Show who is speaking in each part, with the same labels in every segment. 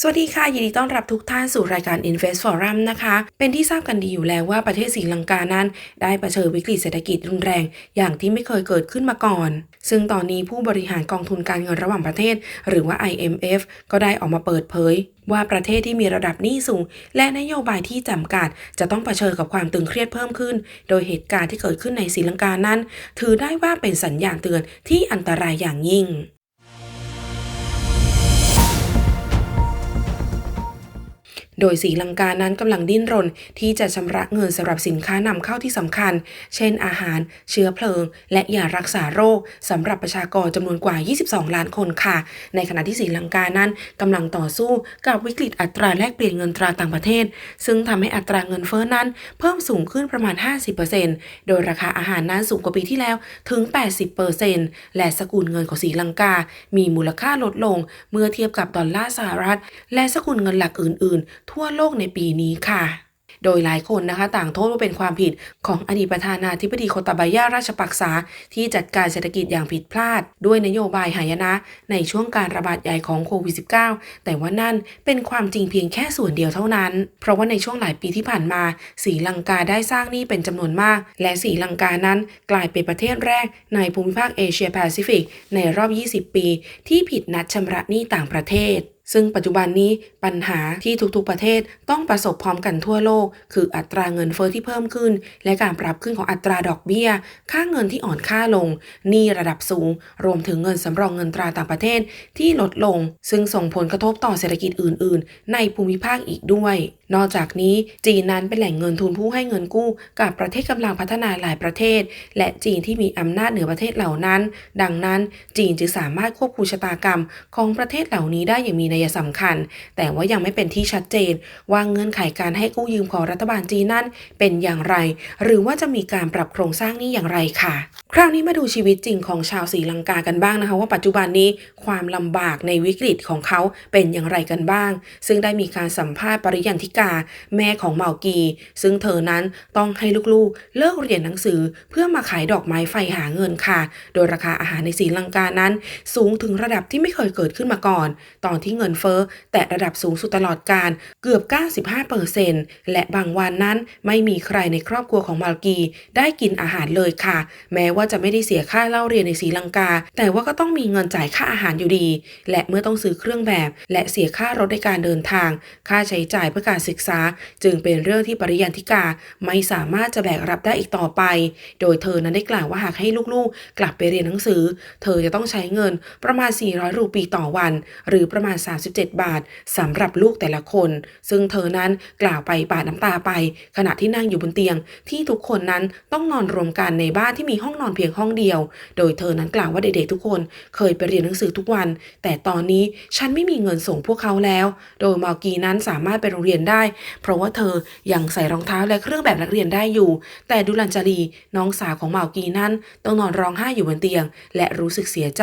Speaker 1: สวัสดีค่ะ ยินดีต้อนรับทุกท่านสู่รายการ Invest Forum นะคะ เป็นที่ทราบกันดีอยู่แล้วว่าประเทศศรีลังกานั้น ได้เผชิญวิกฤตเศรษฐกิจรุนแรง อย่างที่ไม่เคยเกิดขึ้นมาก่อน ซึ่งตอนนี้ผู้บริหารกองทุนการเงินระหว่างประเทศ หรือว่า IMF ก็ได้ออกมาเปิดเผย ว่าประเทศที่มีระดับหนี้สูง และนโยบายที่จำกัด จะต้องเผชิญกับความตึงเครียดเพิ่มขึ้น โดยเหตุการณ์ที่เกิดขึ้นในศรีลังกานั้น ถือได้ว่าเป็นสัญญาณเตือนที่อันตรายอย่างยิ่ง โดยสีลังกานั้นกำลังดิ้นรนที่จะชำระเงินสำหรับสินค้านำเข้าที่สำคัญ เช่นอาหาร เชื้อเพลิง และยารักษาโรคสำหรับประชากรจำนวนกว่า 22 ล้านคนค่ะ ในขณะที่สีลังกานั้นกำลังต่อสู้กับวิกฤตอัตราแลกเปลี่ยนเงินตราต่างประเทศ ซึ่งทำให้อัตราเงินเฟ้อนั้นเพิ่มสูงขึ้นประมาณ 50%โดยราคาอาหารนั้นสูงกว่าปีที่แล้วถึง 80%และสกุลเงินของสีลังกา มีมูลค่าลดลง เมื่อเทียบกับดอลลาร์สหรัฐ และสกุลเงินหลักอื่น ๆทั่วโลกในปีนี้ค่ะ โดยหลายคนนะคะ ต่างโทษว่าเป็นความผิดของอดีตประธานาธิบดีโคตาบายาราชปักษา ที่จัดการเศรษฐกิจอย่างผิดพลาด ด้วยนโยบายหายนะ ในช่วงการระบาดใหญ่ของโควิด -19 แต่ว่านั่นเป็นความจริงเพียงแค่ส่วนเดียวเท่านั้น เพราะว่าในช่วงหลายปีที่ผ่านมาศรีลังกาได้สร้างหนี้เป็นจำนวนมาก และศรีลังกานั้นกลายเป็นประเทศแรกในภูมิภาคเอเชียแปซิฟิกในรอบ 20 ปี ที่ผิดนัดชำระหนี้ต่างประเทศ ซึ่งปัจจุบันนี้ปัญหาที่ทุกๆประเทศต้องประสบพร้อมกันทั่วโลก คืออัตราเงินเฟอ้อที่เพิ่มขึ้น และการปรับขึ้นของอัตราดอกเบี้ย ค่าเงินที่อ่อนค่าลงหนี้ระดับสูง รวมถึงเงินสำรองเงินตราต่างประเทศที่ลดลง ซึ่งส่งผลกระทบต่อเศรษฐกิจอื่น ๆ ในภูมิภาคอีกด้วยนอกจากนี้จีนนั้นเป็นแหล่งเงินทุนผู้ให้เงินกู้ กับประเทศกำลังพัฒนาหลายประเทศ และจีนที่มีอำนาจเหนือประเทศเหล่านั้น ดังนั้นจีนจึงสามารถควบคุมชะตากรรมของประเทศเหล่านี้ได้อย่างมีนัยสำคัญ แต่ว่ายังไม่เป็นที่ชัดเจน ว่าเงื่อนไขการให้กู้ยืมของรัฐบาลจีนนั้นเป็นอย่างไร หรือว่าจะมีการปรับโครงสร้างนี้อย่างไรค่ะ คราวนี้มาดูชีวิตจริงของชาวศรีลังกากันบ้างนะคะ ว่าปัจจุบันนี้ความลำบากในวิกฤตของเขาเป็นอย่างไรกันบ้าง ซึ่งได้มีการสัมภาษณ์ปริยันธิกาแม่ของเมากี ซึ่งเธอนั้นต้องให้ลูกๆ เลิกเรียนหนังสือเพื่อมาขายดอกไม้ไฟหาเงินค่ะ โดยราคาอาหารในศรีลังกานั้น สูงถึงระดับที่ไม่เคยเกิดขึ้นมาก่อน ตอนที่เงินเฟ้อแต่ระดับสูงสุดตลอดการเกือบ 95%และบางวันนั้นไม่มีใครในครอบครัวของมาลกีได้กินอาหารเลยค่ะ แม้ว่าจะไม่ได้เสียค่าเล่าเรียนในศรีลังกา แต่ว่าก็ต้องมีเงินจ่ายค่าอาหารอยู่ดี และเมื่อต้องซื้อเครื่องแบบ และเสียค่ารถในการเดินทาง ค่าใช้จ่ายเพื่อการศึกษา จึงเป็นเรื่องที่ปริยันธิกาไม่สามารถจะแบกรับได้อีกต่อไป โดยเธอนั้นได้กล่าวว่าหากให้ลูกๆ กลับไปเรียนหนังสือ เธอจะต้องใช้เงินประมาณ 400 รูปีต่อวัน หรือประมาณ 37 บาทสำหรับลูกแต่ละคน ซึ่งเธอนั้นกล่าวไปปาดน้ำตาไป ขณะที่นั่งอยู่บนเตียง ที่ทุกคนนั้นต้องนอนรวมกันในบ้านที่มีห้องนอนอนเพียงห้องเดียว โดยเธอนั้นกล่าวว่าเด็กๆทุกคน เคยไปเรียนหนังสือทุกวัน แต่ตอนนี้ฉันไม่มีเงินส่งพวกเขาแล้ว โดยมากีนั้นสามารถไปโรงเรียนได้ เพราะว่าเธอยังใส่รองเท้าและเครื่องแบบนักเรียนได้อยู่ แต่ดุลันจารีน้องสาวของมากีนั้นต้องนอนร้องไห้อยู่บนเตียง และรู้สึกเสียใจ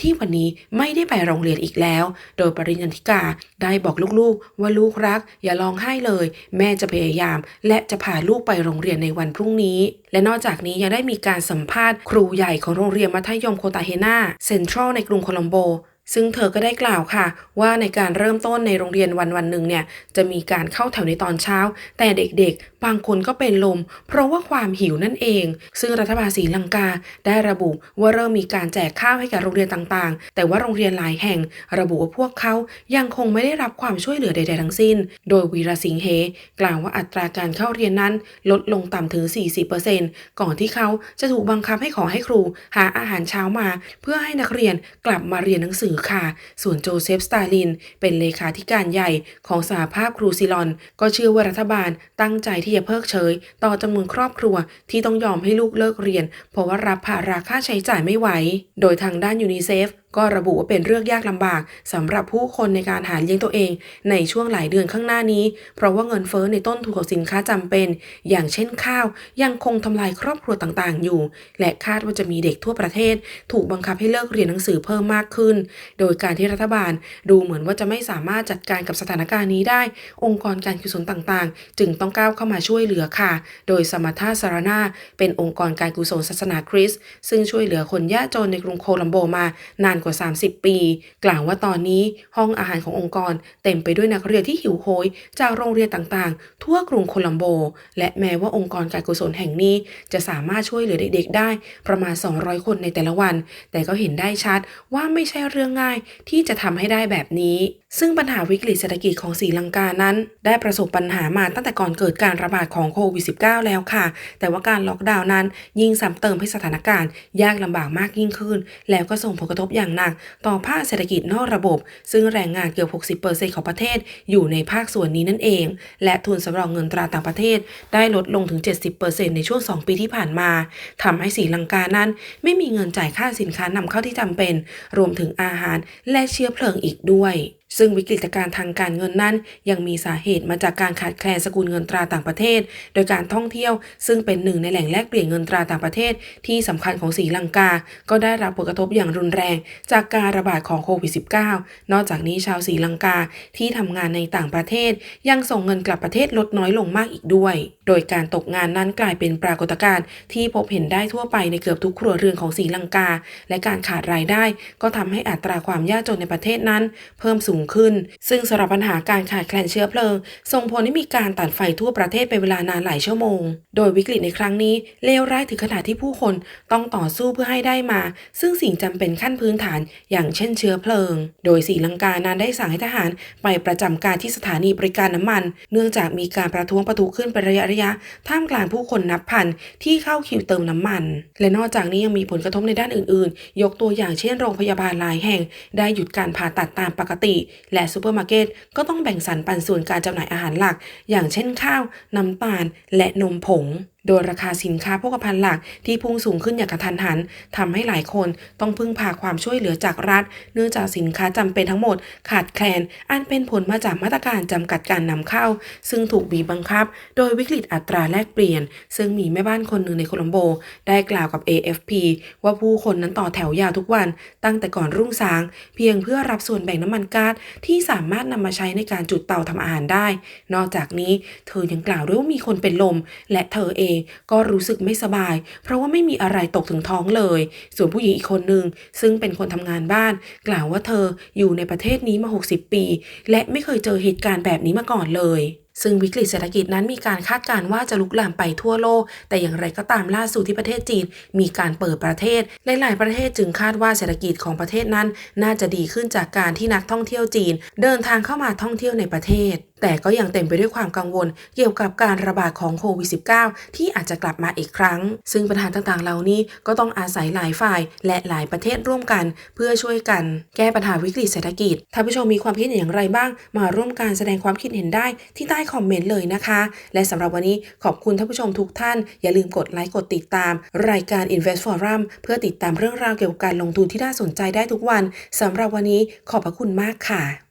Speaker 1: ที่วันนี้ไม่ได้ไปโรงเรียนอีกแล้ว โดยปริยันธิกาได้บอกลูกๆ ว่าลูกรัก อย่าร้องไห้เลย แม่จะพยายาม และจะพาลูกไปโรงเรียนในวันพรุ่งนี้ และนอกจากนี้ยังได้มีการสัมภาษณ์ครูใหญ่ของโรงเรียนมัธยมโคตาเฮนาเซ็นทรัลในกรุงโคลัมโบ ซึ่งเธอก็ได้กล่าวค่ะ ว่าในการเริ่มต้นในโรงเรียนวันวันหนึ่งเนี่ยจะมีการเข้าแถวในตอนเช้า แต่เด็กๆ บางคนก็เป็นลม เพราะว่าความหิวนั่นเอง ซึ่งรัฐบาลศรีลังกาได้ระบุว่าเริ่มมีการแจกข้าวให้กับโรงเรียนต่างๆ แต่ว่าโรงเรียนหลายแห่ง ระบุว่าพวกเขายังคงไม่ได้รับความช่วยเหลือใดๆทั้งสิ้น โดยวีรสิงห์เฮกล่าวว่าอัตราการเข้าเรียนนั้น ลดลงต่ำถึง 40%ก่อนที่เขาจะถูกบังคับให้ขอให้ครู หาอาหารเช้ามา เพื่อให้นักเรียนกลับมาเรียนหนังสือค่ะ ส่วนโจเซฟสตาลิน เป็นเลขาธิการใหญ่ของสหภาพครูซิลอน ก็เชื่อว่ารัฐบาลตั้งใจที่จะเพิกเฉย ต่อจำนวนครอบครัวที่ต้องยอมให้ลูกเลิกเรียน เพราะว่ารับภาระค่าใช้จ่ายไม่ไหว โดยทางด้านยูนิเซฟ ก็ระบุว่าเป็นเรื่องยากลำบากสำหรับผู้คนในการหาเลี้ยงตัวเอง ในช่วงหลายเดือนข้างหน้านี้ เพราะว่าเงินเฟ้อในต้นทุนของสินค้าจำเป็น อย่างเช่นข้าว ยังคงทำลายครอบครัวต่างๆ อยู่ และคาดว่าจะมีเด็กทั่วประเทศ ถูกบังคับให้เลิกเรียนหนังสือเพิ่มมากขึ้น โดยการที่รัฐบาลดูเหมือนว่าจะไม่สามารถจัดการกับสถานการณ์นี้ได้ องค์กรการกุศลต่างๆ จึงต้องก้าวเข้ามาช่วยเหลือค่ะ โดยสมัทธาสารนาเป็นองค์กรการกุศลศาสนาคริสต์ซึ่งช่วยเหลือคนยากจนในกรุงโคลัมโบมานานกว่า 30 ปี กล่าวว่าตอนนี้ห้องอาหารขององค์กรเต็มไปด้วยนักเรียนที่หิวโหย จากโรงเรียนต่างๆ ทั่วกรุงโคลัมโบ และแม้ว่าองค์กรการกุศลแห่งนี้จะสามารถช่วยเหลือเด็กๆ ได้ประมาณ 200 คนในแต่ละวัน แต่ก็เห็นได้ชัดว่าไม่ใช่เรื่องง่ายที่จะทำให้ได้แบบนี้ ซึ่งปัญหาวิกฤตเศรษฐกิจของศรีลังกานั้น ได้ประสบปัญหามาตั้งแต่ก่อนเกิดการระบาดของโควิด -19 แล้วค่ะ แต่ว่าการล็อกดาวน์นั้นยิ่งซ้ำเติมให้สถานการณ์ยากลำบากมากยิ่งขึ้น แล้วก็ส่งผลกระทบอย่างหนักต่อภาคเศรษฐกิจนอกระบบ ซึ่งแรงงานเกือบ 60%ของประเทศอยู่ในภาคส่วนนี้นั่นเอง และทุนสำรองเงินตราต่างประเทศได้ลดลงถึง 70%ในช่วง 2 ปีที่ผ่านมาทำให้สีลังกานั้น ไม่มีเงินจ่ายค่าสินค้านำเข้าที่จำเป็น รวมถึงอาหารและเชื้อเพลิงอีกด้วยซึ่งวิกฤตการณ์ทางการเงินนั้นยังมีสาเหตุมาจากการขาดแคลนสกุลเงินตราต่างประเทศ โดยการท่องเที่ยว ซึ่งเป็นหนึ่งในแหล่งแลกเปลี่ยนเงินตราต่างประเทศ ที่สำคัญของศรีลังกา ก็ได้รับผลกระทบอย่างรุนแรง จากการระบาดของโควิด -19 นอกจากนี้ชาวศรีลังกาที่ทำงานในต่างประเทศ ยังส่งเงินกลับประเทศลดน้อยลงมากอีกด้วย โดยการตกงานนั้นกลายเป็นปรากฏการณ์ที่พบเห็นได้ทั่วไปในเกือบทุกครัวเรือนของศรีลังกา และการขาดรายได้ ก็ทำให้อัตราความยากจนในประเทศนั้น เพิ่มสูงขึ้น ซึ่งสำหรับปัญหาการขาดแคลนเชื้อเพลิง ส่งผลให้มีการตัดไฟทั่วประเทศเป็นเวลานานหลายชั่วโมง โดยวิกฤตในครั้งนี้เลวร้ายถึงขนาดที่ผู้คนต้องต่อสู้เพื่อให้ได้มา ซึ่งสิ่งจำเป็นขั้นพื้นฐาน อย่างเช่นเชื้อเพลิง โดยศรีลังกานั้นได้สั่งให้ทหารไปประจำการที่สถานีบริการน้ำมัน เนื่องจากมีการประท้วงประทุขึ้นเป็นระยะระยะ ท่ามกลางผู้คนนับพันที่เข้าคิวเติมน้ำมัน และนอกจากนี้ยังมีผลกระทบในด้านอื่น ๆ ยกตัวอย่างเช่นโรงพยาบาลหลายแห่ง ได้หยุดการผ่าตัดตามปกติและซูเปอร์มาร์เก็ตก็ต้องแบ่งสรรปันส่วนการจำหน่ายอาหารหลัก อย่างเช่นข้าว น้ำตาล และนมผง โดยราคาสินค้าโภคภัณฑ์หลักที่พุ่งสูงขึ้นอย่างกระทันหันทำให้หลายคนต้องพึ่งพาความช่วยเหลือจากรัฐ เนื่องจากสินค้าจำเป็นทั้งหมดขาดแคลน อันเป็นผลมาจากมาตรการจำกัดการนำเข้า ซึ่งถูกบีบบังคับ โดยวิกฤตอัตราแลกเปลี่ยน ซึ่งมีแม่บ้านคนหนึ่งในโคลัมโบ ได้กล่าวกับ AFP ว่าผู้คนนั้นต่อแถวยาวทุกวัน ตั้งแต่ก่อนรุ่งสาง เพียงเพื่อรับส่วนแบ่งน้ำมันก๊าซที่สามารถนำมาใช้ในการจุดเตาทำอาหารได้ นอกจากนี้เธอยังกล่าวด้วยว่ามีคนเป็นลม และเธอเองก็รู้สึกไม่สบาย เพราะว่าไม่มีอะไรตกถึงท้องเลย ส่วนผู้หญิงอีกคนหนึ่งซึ่งเป็นคนทำงานบ้าน กล่าวว่าเธออยู่ในประเทศนี้มา 60 ปี และไม่เคยเจอเหตุการณ์แบบนี้มาก่อนเลยซึ่งวิกฤตเศรษฐกิจนั้นมีการคาดการณ์ว่าจะลุกลามไปทั่วโลก แต่อย่างไรก็ตามล่าสุดที่ประเทศจีน มีการเปิดประเทศหลายๆประเทศจึงคาดว่าเศรษฐกิจของประเทศนั้น น่าจะดีขึ้นจากการที่นักท่องเที่ยวจีน เดินทางเข้ามาท่องเที่ยวในประเทศ แต่ก็ยังเต็มไปด้วยความกังวล เกี่ยวกับการระบาดของโควิด -19 ที่อาจจะกลับมาอีกครั้ง ซึ่งปัญหาต่างๆ เหล่านี้ก็ต้องอาศัยหลายฝ่าย และหลายประเทศร่วมกัน เพื่อช่วยกัน แก้ปัญหาวิกฤตเศรษฐกิจท่านผู้ชมมีความคิดเห็นอย่างไรบ้าง มาร่วมการแสดงความคิดเห็นได้ที่ใต้คอมเมนต์เลยนะคะ และสำหรับวันนี้ขอบคุณท่านผู้ชมทุกท่าน อย่าลืมกดไลค์กดติดตาม รายการ Invest Forum เพื่อติดตามเรื่องราวเกี่ยวกับการลงทุนที่น่าสนใจได้ทุกวันสำหรับวันนี้ขอบพระคุณมากค่ะ